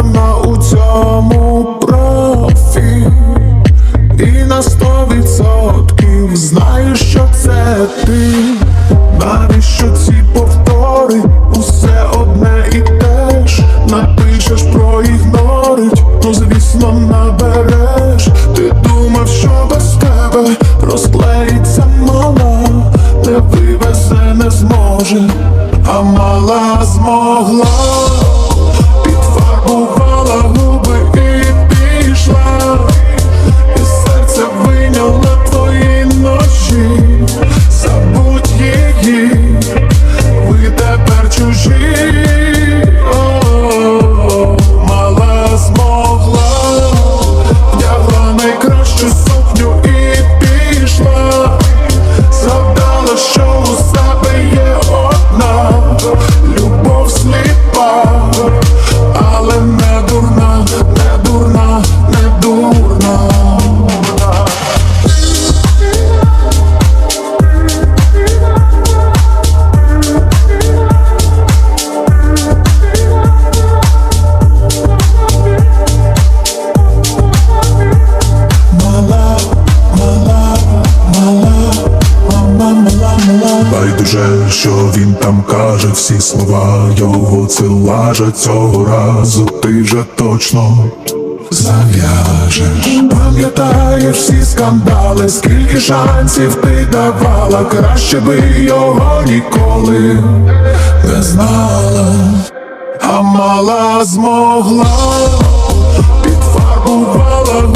впевнена у цьому профі. І на сто відсотків знаю, що це ти. Навіщо ці повтори? Усе одне і те ж. Напишеш, проігнорить, ну звісно набереш. Ти думав, що без тебе розклеїться мала. Не вивезе, не зможе, а мала змогла won't. Байдуже, що він там каже, всі слова його це лажа цього разу. Ти вже точно зав'яжеш. Пам'ятаєш всі скандали, скільки шансів ти давала, краще би його ніколи не знала, а мала змогла підфарбувала